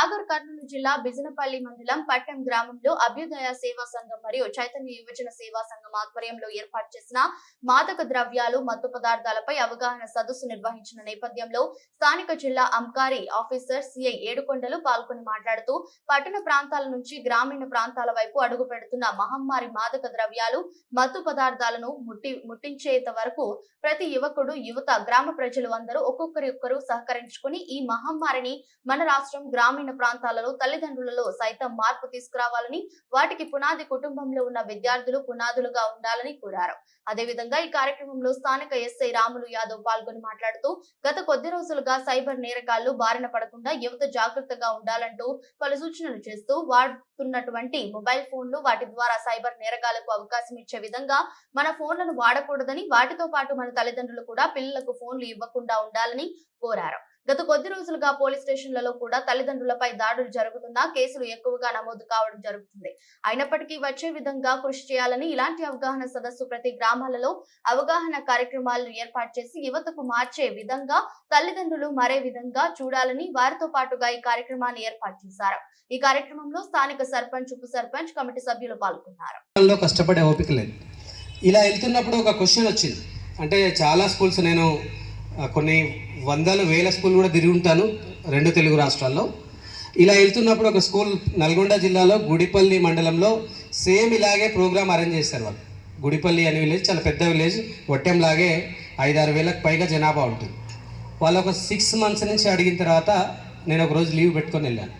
నాగర్ కర్నూలు జిల్లా బిజనపల్లి మండలం పట్టం గ్రామంలో అభ్యుదయ సేవా సంఘం మరియు చైతన్య యువజన సేవా సంఘం ఆధ్వర్యంలో ఏర్పాటు చేసిన మాదక ద్రవ్యాలు మత్తు పదార్థాలపై అవగాహన సదస్సు నిర్వహించిన నేపథ్యంలో స్థానిక జిల్లా అంకారి ఆఫీసర్ సిఐ ఏడుకొండలు పాల్గొని మాట్లాడుతూ పట్టణ ప్రాంతాల నుంచి గ్రామీణ ప్రాంతాల వైపు అడుగు పెడుతున్న మహమ్మారి మాదక ద్రవ్యాలు మత్తు పదార్థాలను ముట్టి ముట్టించేంత వరకు ప్రతి యువకుడు యువత గ్రామ ప్రజలు అందరూ ఒక్కొక్కరి ఒక్కరు సహకరించుకుని ఈ మహమ్మారిని మన రాష్ట్రం గ్రామీణ ప్రాంతాలలో తల్లిదండ్రులలో సైతం మార్పు తీసుకురావాలని వాటికి పునాది కుటుంబంలో ఉన్న విద్యార్థులు పునాదులుగా ఉండాలని కోరారు. అదేవిధంగా ఈ కార్యక్రమంలో స్థానిక ఎస్ఐ రాములు యాదవ్ పాల్గొని మాట్లాడుతూ గత కొద్ది రోజులుగా సైబర్ నేరగాళ్ళు బారిన పడకుండా యువత జాగ్రత్తగా ఉండాలంటూ పలు సూచనలు చేస్తూ వాడుతున్నటువంటి మొబైల్ ఫోన్లు వాటి ద్వారా సైబర్ నేరగాళ్ళకు అవకాశం ఇచ్చే విధంగా మన ఫోన్లను వాడకూడదని వాటితో పాటు మన తల్లిదండ్రులు కూడా పిల్లలకు ఫోన్లు ఇవ్వకుండా ఉండాలని కోరారు. గత కొద్ది రోజులుగా పోలీస్ స్టేషన్లలో కూడా తల్లిదండ్రులపై దాడులు జరుగుతున్నా కేసులు ఎక్కువగా నమోదు కావడం జరుగుతుంది. అయినప్పటికీ వచ్చే విధంగా కృషి చేయాలని ఇలాంటి అవగాహన సదస్సు ప్రతి గ్రామాలలో అవగాహన కార్యక్రమాలను ఏర్పాటు చేసి యువతకు మార్చే విధంగా తల్లిదండ్రులు మరే విధంగా చూడాలని వారితో పాటుగా ఈ కార్యక్రమాన్ని ఏర్పాటు చేశారు. ఈ కార్యక్రమంలో స్థానిక సర్పంచ్ ఉప సర్పంచ్ కమిటీ సభ్యులు పాల్గొన్నారు. కష్టపడే ఓపిక లేదు. ఇలా వెళ్తున్నప్పుడు ఒక క్వశ్చన్ వచ్చింది. అంటే చాలా స్కూల్స్ నేను కొన్ని వందలు వేల స్కూల్ కూడా తిరిగి ఉంటాను రెండు తెలుగు రాష్ట్రాల్లో. ఇలా వెళ్తున్నప్పుడు ఒక స్కూల్ నల్గొండ జిల్లాలో గుడిపల్లి మండలంలో సేమ్ ఇలాగే ప్రోగ్రామ్ అరేంజ్ చేశారు వాళ్ళు. గుడిపల్లి అనే విలేజ్ చాలా పెద్ద విలేజ్ వట్టెంలాగే ఐదారు వేలకు పైగా జనాభా ఉంటుంది. వాళ్ళు ఒక సిక్స్ మంత్స్ నుంచి అడిగిన తర్వాత నేను ఒక రోజు లీవ్ పెట్టుకొని వెళ్ళాను.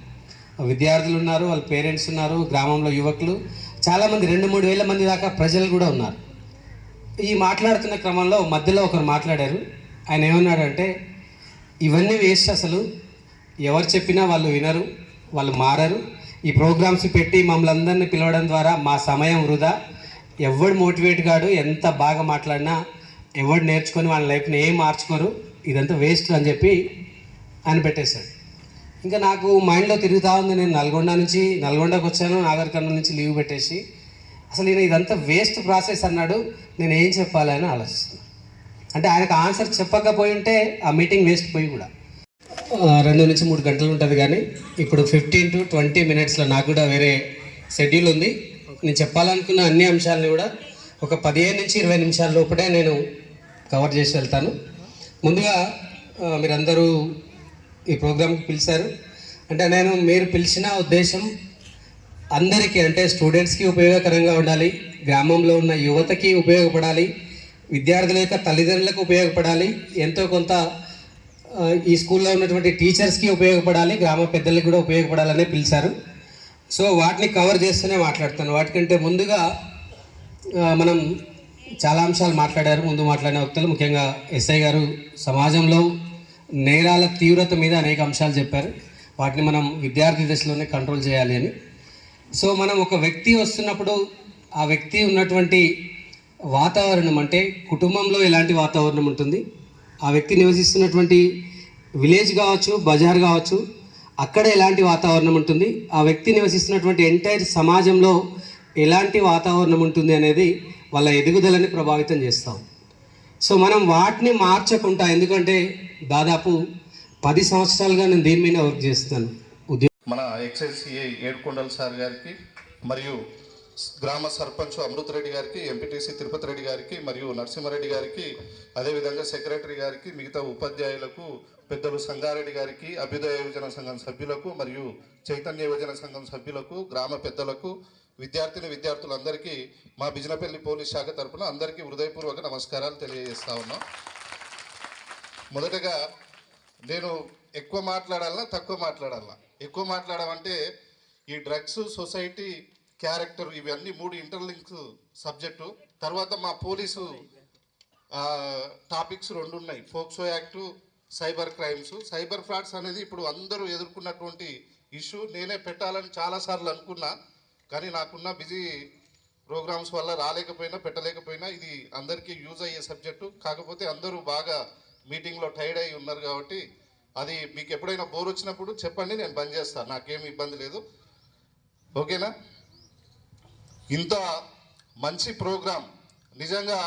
విద్యార్థులు ఉన్నారు వాళ్ళ పేరెంట్స్ ఉన్నారు గ్రామంలో యువకులు చాలామంది రెండు మూడు వేల మంది దాకా ప్రజలు కూడా ఉన్నారు. ఈ మాట్లాడుతున్న క్రమంలో మధ్యలో ఒకరు మాట్లాడారు. ఆయన ఏమన్నాడంటే ఇవన్నీ వేస్ట్ అసలు. ఎవరు చెప్పినా వాళ్ళు వినరు వాళ్ళు మారరు. ఈ ప్రోగ్రామ్స్ పెట్టి మమ్మల్ని అందరినీ పిలవడం ద్వారా మా సమయం వృధా. ఎవడు మోటివేట్ కాడు ఎంత బాగా మాట్లాడినా ఎవడు నేర్చుకొని వాళ్ళ లైఫ్ని ఏం మార్చుకోరు. ఇదంతా వేస్ట్ అని చెప్పి అని పెట్టేశాడు. ఇంకా నాకు మైండ్లో తిరుగుతూ ఉంది. నేను నల్గొండ నుంచి నల్గొండకు వచ్చాను. నాగర్ నుంచి లీవ్ పెట్టేసి. అసలు నేను ఇదంతా వేస్ట్ ప్రాసెస్ అన్నాడు. నేను ఏం చెప్పాలని ఆలోచిస్తున్నాను అంటే ఆయనకు ఆన్సర్ చెప్పకపోయి ఉంటే ఆ మీటింగ్ వేస్ట్ పోయి కూడా. రెండు నుంచి మూడు గంటలు ఉంటుంది కానీ ఇప్పుడు ఫిఫ్టీన్ టు ట్వంటీ మినిట్స్లో నాకు కూడా వేరే షెడ్యూల్ ఉంది. నేను చెప్పాలనుకున్న అన్ని అంశాలని కూడా ఒక పదిహేను నుంచి ఇరవై నిమిషాల లోపలే నేను కవర్ చేసి వెళ్తాను. ముందుగా మీరందరూ ఈ ప్రోగ్రామ్కి పిలిచారు. అంటే నేను మీరు పిలిచిన ఉద్దేశం అందరికీ అంటే స్టూడెంట్స్కి ఉపయోగకరంగా ఉండాలి గ్రామంలో ఉన్న యువతకి ఉపయోగపడాలి విద్యార్థుల యొక్క తల్లిదండ్రులకు ఉపయోగపడాలి. ఎంతో కొంత ఈ స్కూల్లో ఉన్నటువంటి టీచర్స్కి ఉపయోగపడాలి. గ్రామ పెద్దలకు కూడా ఉపయోగపడాలని పిలిచారు. సో వాటిని కవర్ చేస్తూనే మాట్లాడతాను వాటికంటే ముందుగా మనం చాలా అంశాలు మాట్లాడారు. ముందు మాట్లాడిన వ్యక్తులు ముఖ్యంగా ఎస్ఐ గారు సమాజంలో నేరాల తీవ్రత మీద అనేక అంశాలు చెప్పారు. వాటిని మనం విద్యార్థి దశలోనే కంట్రోల్ చేయాలి అని. సో మనం ఒక వ్యక్తి వస్తున్నప్పుడు ఆ వ్యక్తి ఉన్నటువంటి వాతావరణం అంటే కుటుంబంలో ఎలాంటి వాతావరణం ఉంటుంది? ఆ వ్యక్తి నివసిస్తున్నటువంటి విలేజ్ కావచ్చు బజార్ కావచ్చు అక్కడ ఎలాంటి వాతావరణం ఉంటుంది? ఆ వ్యక్తి నివసిస్తున్నటువంటి ఎంటైర్ సమాజంలో ఎలాంటి వాతావరణం ఉంటుంది అనేది వాళ్ళ ఎదుగుదలని ప్రభావితం చేస్తాం. సో మనం వాటిని మార్చకుండా ఎందుకంటే దాదాపు పది సంవత్సరాలుగా నేను దీని మీద వర్క్ చేస్తాను ఉద్యోగం మన ఎక్సైజ్ ఏడుకొండల సార్ గారికి మరియు గ్రామ సర్పంచ్ అమృత్ రెడ్డి గారికి ఎంపీటీసీ తిరుపతి రెడ్డి గారికి మరియు నరసింహారెడ్డి గారికి అదేవిధంగా సెక్రటరీ గారికి మిగతా ఉపాధ్యాయులకు పెద్దలు సంగారెడ్డి గారికి అభ్యుదయ యువజన సంఘం సభ్యులకు మరియు చైతన్య యువజన సంఘం సభ్యులకు గ్రామ పెద్దలకు విద్యార్థిని విద్యార్థులందరికీ మా బిజినపల్లి పోలీస్ శాఖ తరఫున అందరికీ హృదయపూర్వక నమస్కారాలు తెలియజేస్తా ఉన్నాం. మొదటగా నేను ఎక్కువ మాట్లాడాలన్నా తక్కువ మాట్లాడాలన్నా. ఎక్కువ మాట్లాడమంటే ఈ డ్రగ్స్ సొసైటీ క్యారెక్టర్ ఇవన్నీ మూడు ఇంటర్లింక్స్ సబ్జెక్టు తర్వాత మా పోలీసు టాపిక్స్ రెండు ఉన్నాయి. POCSO act cyber crimes cyber frauds అనేది ఇప్పుడు అందరూ ఎదుర్కొన్నటువంటి ఇష్యూ నేనే పెట్టాలని చాలాసార్లు అనుకున్నా కానీ నాకున్న బిజీ ప్రోగ్రామ్స్ వల్ల రాలేకపోయినా పెట్టలేకపోయినా ఇది అందరికీ యూజ్ అయ్యే సబ్జెక్టు కాకపోతే అందరూ బాగా మీటింగ్లో టైర్డ్ అయి ఉన్నారు కాబట్టి అది మీకు ఎప్పుడైనా బోర్ వచ్చినప్పుడు చెప్పండి నేను బంద్ చేస్తాను నాకేమి ఇబ్బంది లేదు. ఓకేనా? ఇంత మంచి ప్రోగ్రాం నిజంగా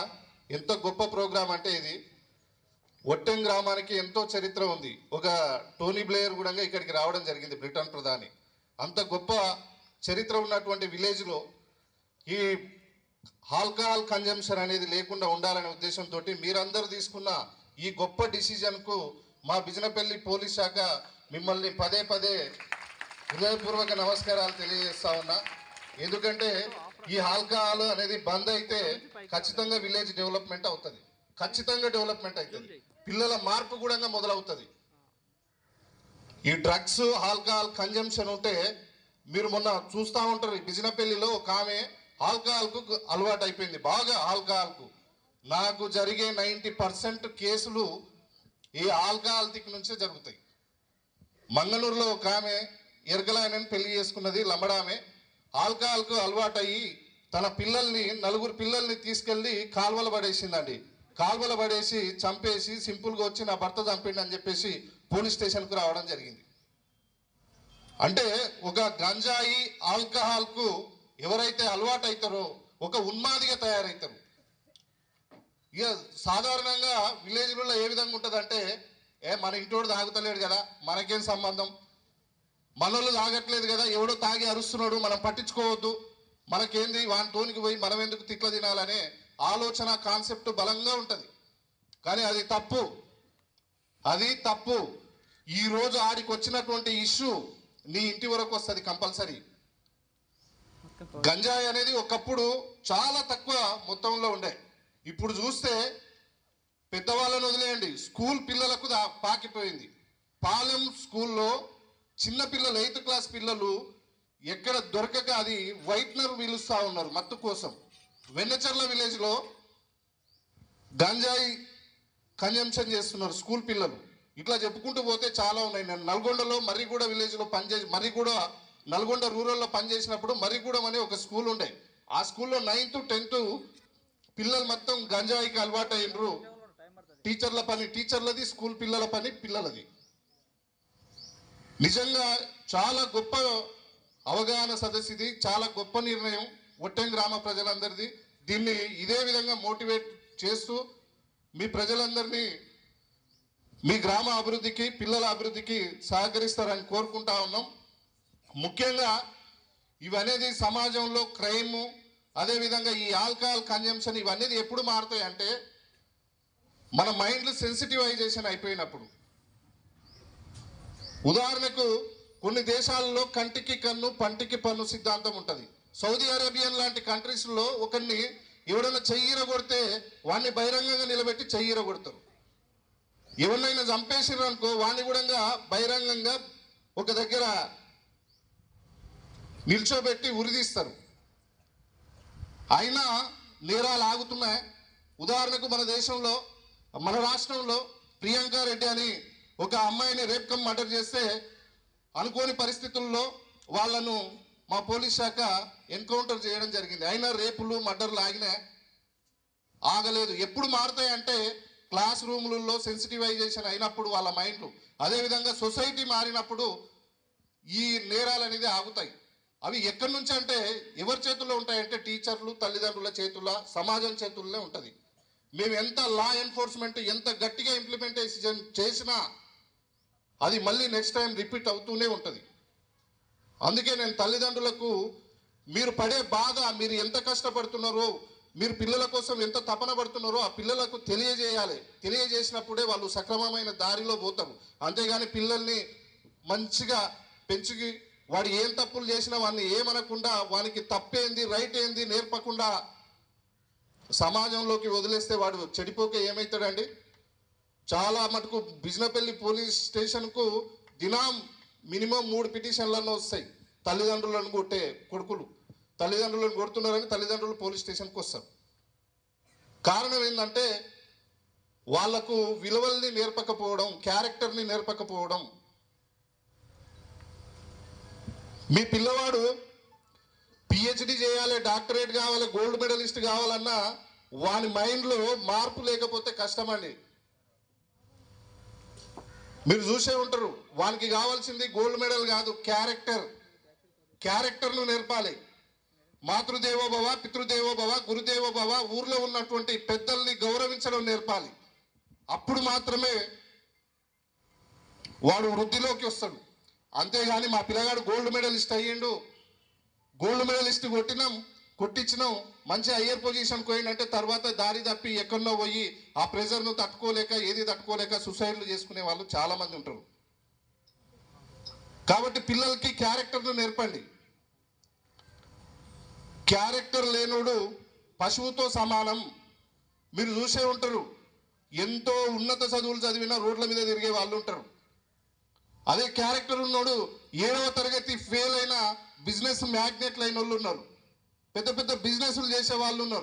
ఎంత గొప్ప ప్రోగ్రాం అంటే ఇది. ఒట్టెం గ్రామానికి ఎంతో చరిత్ర ఉంది. ఒక టోనీ బ్లేయర్ కూడా ఇక్కడికి రావడం జరిగింది బ్రిటన్ ప్రధాని. అంత గొప్ప చరిత్ర ఉన్నటువంటి విలేజ్లో ఈ ఆల్కహాల్ కన్జంప్షన్ అనేది లేకుండా ఉండాలనే ఉద్దేశంతో మీరందరూ తీసుకున్న ఈ గొప్ప డిసిజన్కు మా బిజినపల్లి పోలీస్ శాఖ మిమ్మల్ని పదే పదే హృదయపూర్వక నమస్కారాలు తెలియజేస్తా ఉన్నా. ఎందుకంటే ఈ ఆల్కహాల్ అనేది బంద్ అయితే ఖచ్చితంగా విలేజ్ డెవలప్మెంట్ అవుతుంది. ఖచ్చితంగా డెవలప్మెంట్ అవుతుంది. పిల్లల మార్పు కూడా మొదలవుతుంది. ఈ డ్రగ్స్ ఆల్కహాల్ కన్జంప్షన్ ఉంటే మీరు మొన్న చూస్తూ ఉంటారు ఈ బిజినపల్లిలో ఒక ఆమె ఆల్కహాల్కు అలవాటు అయిపోయింది బాగా ఆల్కహాల్కు. నాకు జరిగే నైంటీ పర్సెంట్ కేసులు ఈ ఆల్కహాల్ దిక్కు నుంచే జరుగుతాయి. మంగళూరులో ఒక ఆమె ఎరగలాయనని పెళ్ళి చేసుకున్నది లంబడామే. ఆల్కహాల్కు అలవాటయ్యి తన పిల్లల్ని నలుగురు పిల్లల్ని తీసుకెళ్ళి కాల్వలు పడేసిందండి. కాల్వలు పడేసి చంపేసి సింపుల్గా వచ్చి నా భర్త చంపిండి అని చెప్పేసి పోలీస్ స్టేషన్కు రావడం జరిగింది. అంటే ఒక గంజాయి ఆల్కహాల్కు ఎవరైతే అలవాటు అవుతారో ఒక ఉన్మాదిగా తయారవుతారు ఇక సాధారణంగా విలేజ్లలో ఏ విధంగా ఉంటుందంటే ఏ మన ఇంటోడు తాగుతలేడు కదా మనకేం సంబంధం? మనోళ్ళు తాగట్లేదు కదా ఎవడో తాగి అరుస్తున్నాడు మనం పట్టించుకోవద్దు. మనకేంది వాని తోనికి పోయి మనం ఎందుకు తిట్ల తినాలనే ఆలోచన కాన్సెప్ట్ బలంగా ఉంటుంది. కానీ అది తప్పు. అది తప్పు. ఈరోజు ఆడికి వచ్చినటువంటి ఇష్యూ నీ ఇంటి వరకు వస్తుంది కంపల్సరీ. గంజాయి అనేది ఒకప్పుడు చాలా తక్కువ మొత్తంలో ఉండే. ఇప్పుడు చూస్తే పెద్దవాళ్ళని వదిలేయండి. స్కూల్ పిల్లలకు దా- పాకిపోయింది. పాలెం స్కూల్లో చిన్న పిల్లలు ఎయిత్ క్లాస్ పిల్లలు ఎక్కడ దొరకక అది వైట్నర్ పిలుస్తా ఉన్నారు మత్తు కోసం. వెన్నచర్ల విలేజ్లో గంజాయి కన్జంప్షన్ చేస్తున్నారు స్కూల్ పిల్లలు. ఇట్లా చెప్పుకుంటూ పోతే చాలా ఉన్నాయి. నేను నల్గొండలో మర్రిగూడ విలేజ్లో పనిచేసి మర్రిగూడ నల్గొండ రూరల్లో పనిచేసినప్పుడు మర్రిగూడెం అనే ఒక స్కూల్ ఉండే. ఆ స్కూల్లో నైన్త్ టెన్త్ పిల్లలు మొత్తం గంజాయికి అలవాటు అయినరు టీచర్ల పని టీచర్లది స్కూల్ పిల్లల పని పిల్లలది. నిజంగా చాలా గొప్ప అవగాహన సదస్సు ఇది చాలా గొప్ప నిర్ణయం ఒట్టెం గ్రామ ప్రజలందరిది. దీన్ని ఇదే విధంగా మోటివేట్ చేస్తూ మీ ప్రజలందరినీ మీ గ్రామ అభివృద్ధికి పిల్లల అభివృద్ధికి సహకరిస్తారని కోరుకుంటా ఉన్నాం. ముఖ్యంగా ఇవనేది సమాజంలో క్రైము అదేవిధంగా ఈ ఆల్కహాల్ కన్జంప్షన్ ఇవన్నీ ఎప్పుడు మారుతాయి అంటే మన మైండ్లు సెన్సిటివైజేషన్ అయిపోయినప్పుడు. ఉదాహరణకు కొన్ని దేశాలలో కంటికి కన్ను పంటికి పన్ను సిద్ధాంతం ఉంటుంది. సౌదీ అరేబియన్ లాంటి కంట్రీస్లో ఒకరిని ఎవడన్నా చెయ్యిర కొడితే వాడిని బహిరంగంగా నిలబెట్టి చెయ్యిర కొడతారు ఎవరినైనా చంపేసిర్రు అనుకో వాడిని కూడా బహిరంగంగా ఒక దగ్గర నిల్చోబెట్టి ఉరిదీస్తారు. అయినా నేరాలు ఆగుతున్నాయి. ఉదాహరణకు మన దేశంలో మన రాష్ట్రంలో ప్రియాంక రెడ్డి అని ఒక అమ్మాయిని రేప్ కమ్ మర్డర్ చేస్తే అనుకోని పరిస్థితుల్లో వాళ్ళను మా పోలీస్ శాఖ ఎన్కౌంటర్ చేయడం జరిగింది. అయినా రేపులు మర్డర్లు ఆగినా ఆగలేదు. ఎప్పుడు మారుతాయంటే క్లాస్ రూములలో సెన్సిటివైజేషన్ అయినప్పుడు వాళ్ళ మైండ్లు. అదేవిధంగా సొసైటీ మారినప్పుడు ఈ నేరాలు అనేది ఆగుతాయి. అవి ఎక్కడి నుంచి అంటే ఎవరి చేతుల్లో ఉంటాయంటే టీచర్లు తల్లిదండ్రుల చేతుల్లో సమాజం చేతుల్లో ఉంటుంది. మేము ఎంత లా ఎన్ఫోర్స్మెంట్ ఎంత గట్టిగా ఇంప్లిమెంటేషన్ చేసినా అది మళ్ళీ నెక్స్ట్ టైం రిపీట్ అవుతూనే ఉంటుంది. అందుకే నేను తల్లిదండ్రులకు మీరు పడే బాధ మీరు ఎంత కష్టపడుతున్నారో మీరు పిల్లల కోసం ఎంత తపన పడుతున్నారో ఆ పిల్లలకు తెలియజేయాలి. తెలియజేసినప్పుడే వాళ్ళు సక్రమమైన దారిలో పోతారు. అంతేగాని పిల్లల్ని మంచిగా పెంచుకి వాడు ఏం తప్పులు చేసినా వాడిని ఏమనకుండా వానికి తప్పేంది రైట్ ఏంది నేర్పకుండా సమాజంలోకి వదిలేస్తే వాడు చెడిపోక ఏమవుతాడండి చాలా మటుకు బిజినపల్లి పోలీస్ స్టేషన్కు దినం మినిమం మూడు పిటిషన్లన్నీ వస్తాయి. తల్లిదండ్రులను కొట్టే కొడుకులు. తల్లిదండ్రులను కొడుతున్నారని తల్లిదండ్రులు పోలీస్ స్టేషన్కి వస్తారు. కారణం ఏంటంటే వాళ్ళకు విలువల్ని నేర్పకపోవడం క్యారెక్టర్ని నేర్పకపోవడం. మీ పిల్లవాడు పిహెచ్డి చేయాలి డాక్టరేట్ కావాలి గోల్డ్ మెడలిస్ట్ కావాలన్నా వాని మైండ్లో మార్పు లేకపోతే కష్టమండి. మీరు చూసే ఉంటారు. వానికి కావాల్సింది గోల్డ్ మెడల్ కాదు క్యారెక్టర్. క్యారెక్టర్ను నేర్పాలి. మాతృదేవోభవ పితృదేవోభవ గురుదేవోభవ ఊర్లో ఉన్నటువంటి పెద్దల్ని గౌరవించడం నేర్పాలి. అప్పుడు మాత్రమే వాడు వృద్ధిలోకి వస్తాడు. అంతేగాని మా పిల్లగాడు గోల్డ్ మెడలిస్ట్ అయ్యిండు. గోల్డ్ మెడలిస్ట్ కొట్టినాం. కొట్టించినాం మంచి హయ్యర్ పొజిషన్కి పోయిందంటే తర్వాత దారి తప్పి ఎక్కడో పోయి ఆ ప్రెజర్ను తట్టుకోలేక ఏది తట్టుకోలేక సుసైడ్లు చేసుకునే వాళ్ళు చాలామంది ఉంటారు. కాబట్టి పిల్లలకి క్యారెక్టర్ను నేర్పండి. క్యారెక్టర్ లేనుడు పశువుతో సమానం. మీరు చూసే ఉంటారు. ఎంతో ఉన్నత చదువులు చదివిన రోడ్ల మీద తిరిగే వాళ్ళు ఉంటారు. అదే క్యారెక్టర్ ఉన్నోడు ఏడవ తరగతి ఫెయిల్ అయిన బిజినెస్ మ్యాగ్నెట్లు అయిన వాళ్ళు ఉన్నారు. పెద్ద పెద్ద బిజినెస్లు చేసే వాళ్ళు ఉన్నారు.